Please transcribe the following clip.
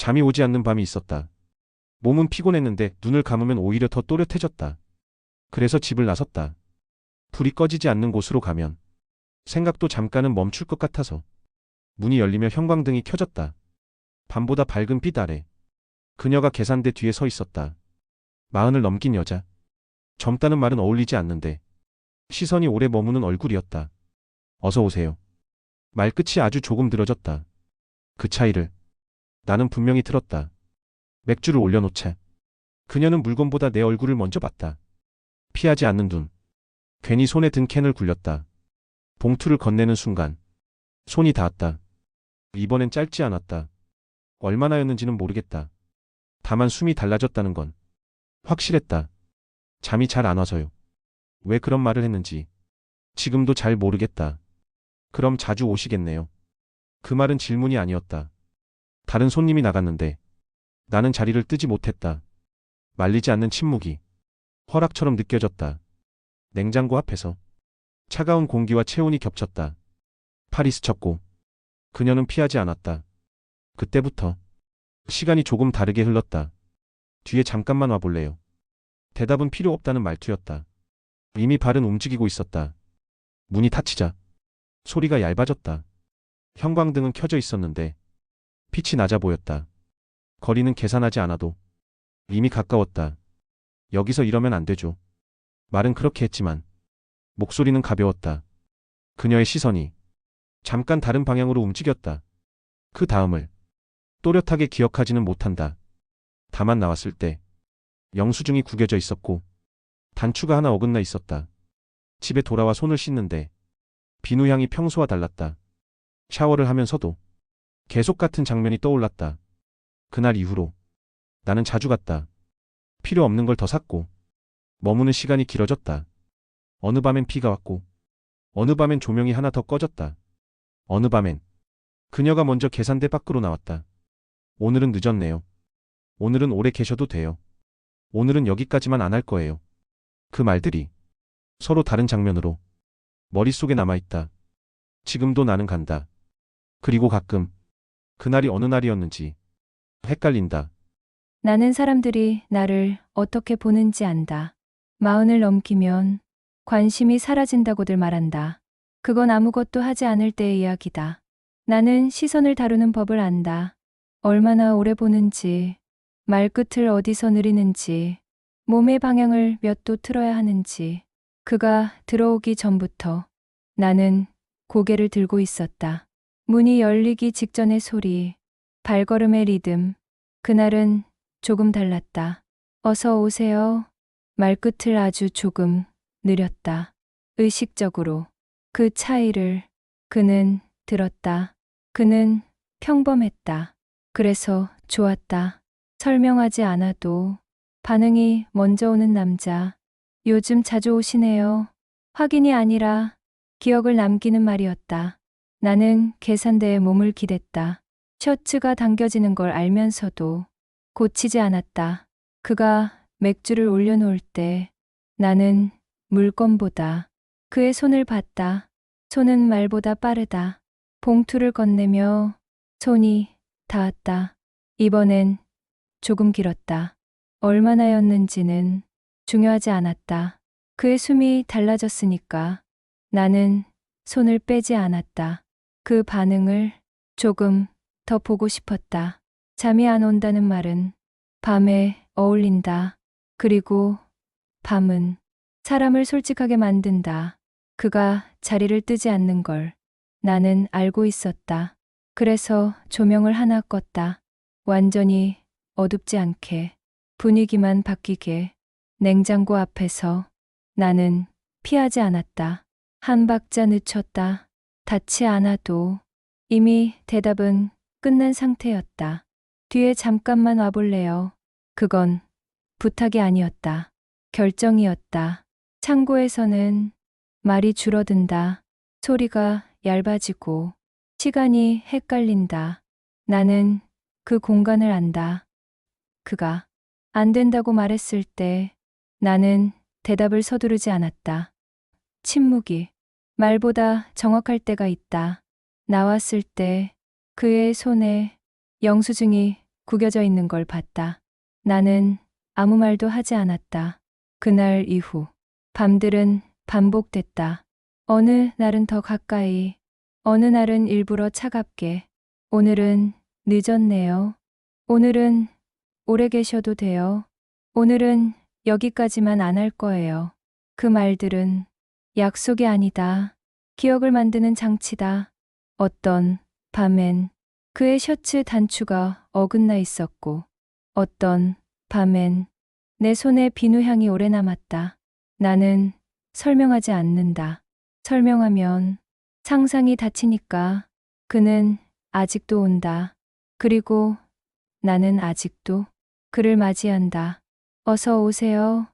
잠이 오지 않는 밤이 있었다. 몸은 피곤했는데 눈을 감으면 오히려 더 또렷해졌다. 그래서 집을 나섰다. 불이 꺼지지 않는 곳으로 가면 생각도 잠깐은 멈출 것 같아서 문이 열리며 형광등이 켜졌다. 밤보다 밝은 빛 아래 그녀가 계산대 뒤에 서 있었다. 마흔을 넘긴 여자. 젊다는 말은 어울리지 않는데 시선이 오래 머무는 얼굴이었다. 어서 오세요. 말끝이 아주 조금 늘어졌다. 그 차이를 나는 분명히 들었다. 맥주를 올려놓자 그녀는 물건보다 내 얼굴을 먼저 봤다. 피하지 않는 눈. 괜히 손에 든 캔을 굴렸다. 봉투를 건네는 순간 손이 닿았다. 이번엔 짧지 않았다. 얼마나였는지는 모르겠다. 다만 숨이 달라졌다는 건 확실했다. 잠이 잘 안 와서요. 왜 그런 말을 했는지 지금도 잘 모르겠다. 그럼 자주 오시겠네요. 그 말은 질문이 아니었다. 다른 손님이 나갔는데 나는 자리를 뜨지 못했다. 말리지 않는 침묵이 허락처럼 느껴졌다. 냉장고 앞에서 차가운 공기와 체온이 겹쳤다. 팔이 스쳤고 그녀는 피하지 않았다. 그때부터 시간이 조금 다르게 흘렀다. 뒤에 잠깐만 와볼래요. 대답은 필요 없다는 말투였다. 이미 발은 움직이고 있었다. 문이 닫히자 소리가 얇아졌다. 형광등은 켜져 있었는데 빛이 낮아 보였다. 거리는 계산하지 않아도 이미 가까웠다. 여기서 이러면 안 되죠. 말은 그렇게 했지만 목소리는 가벼웠다. 그녀의 시선이 잠깐 다른 방향으로 움직였다. 그 다음을 또렷하게 기억하지는 못한다. 다만 나왔을 때 영수증이 구겨져 있었고 단추가 하나 어긋나 있었다. 집에 돌아와 손을 씻는데 비누향이 평소와 달랐다. 샤워를 하면서도 계속 같은 장면이 떠올랐다. 그날 이후로 나는 자주 갔다. 필요 없는 걸 더 샀고 머무는 시간이 길어졌다. 어느 밤엔 비가 왔고 어느 밤엔 조명이 하나 더 꺼졌다. 어느 밤엔 그녀가 먼저 계산대 밖으로 나왔다. 오늘은 늦었네요. 오늘은 오래 계셔도 돼요. 오늘은 여기까지만 안 할 거예요. 그 말들이 서로 다른 장면으로 머릿속에 남아있다. 지금도 나는 간다. 그리고 가끔 그날이 어느 날이었는지 헷갈린다. 나는 사람들이 나를 어떻게 보는지 안다. 마흔을 넘기면 관심이 사라진다고들 말한다. 그건 아무것도 하지 않을 때의 이야기다. 나는 시선을 다루는 법을 안다. 얼마나 오래 보는지, 말끝을 어디서 느리는지, 몸의 방향을 몇 도 틀어야 하는지. 그가 들어오기 전부터 나는 고개를 들고 있었다. 문이 열리기 직전의 소리, 발걸음의 리듬. 그날은 조금 달랐다. 어서 오세요. 말끝을 아주 조금 느렸다. 의식적으로 그 차이를 그는 들었다. 그는 평범했다. 그래서 좋았다. 설명하지 않아도 반응이 먼저 오는 남자. 요즘 자주 오시네요. 확인이 아니라 기억을 남기는 말이었다. 나는 계산대에 몸을 기댔다. 셔츠가 당겨지는 걸 알면서도 고치지 않았다. 그가 맥주를 올려놓을 때 나는 물건보다 그의 손을 봤다. 손은 말보다 빠르다. 봉투를 건네며 손이 닿았다. 이번엔 조금 길었다. 얼마나였는지는 중요하지 않았다. 그의 숨이 달라졌으니까 나는 손을 빼지 않았다. 그 반응을 조금 더 보고 싶었다. 잠이 안 온다는 말은 밤에 어울린다. 그리고 밤은 사람을 솔직하게 만든다. 그가 자리를 뜨지 않는 걸 나는 알고 있었다. 그래서 조명을 하나 껐다. 완전히 어둡지 않게 분위기만 바뀌게 냉장고 앞에서 나는 피하지 않았다. 한 박자 늦췄다. 닿지 않아도 이미 대답은 끝난 상태였다. 뒤에 잠깐만 와볼래요. 그건 부탁이 아니었다. 결정이었다. 창고에서는 말이 줄어든다. 소리가 얇아지고 시간이 헷갈린다. 나는 그 공간을 안다. 그가 안 된다고 말했을 때 나는 대답을 서두르지 않았다. 침묵이 말보다 정확할 때가 있다. 나왔을 때 그의 손에 영수증이 구겨져 있는 걸 봤다. 나는 아무 말도 하지 않았다. 그날 이후 밤들은 반복됐다. 어느 날은 더 가까이, 어느 날은 일부러 차갑게, 오늘은 늦었네요. 오늘은 오래 계셔도 돼요. 오늘은 여기까지만 안 할 거예요. 그 말들은 약속이 아니다. 기억을 만드는 장치다. 어떤 밤엔 그의 셔츠 단추가 어긋나 있었고, 어떤 밤엔 내 손에 비누향이 오래 남았다. 나는 설명하지 않는다. 설명하면 상상이 다치니까 그는 아직도 온다. 그리고 나는 아직도 그를 맞이한다. 어서 오세요.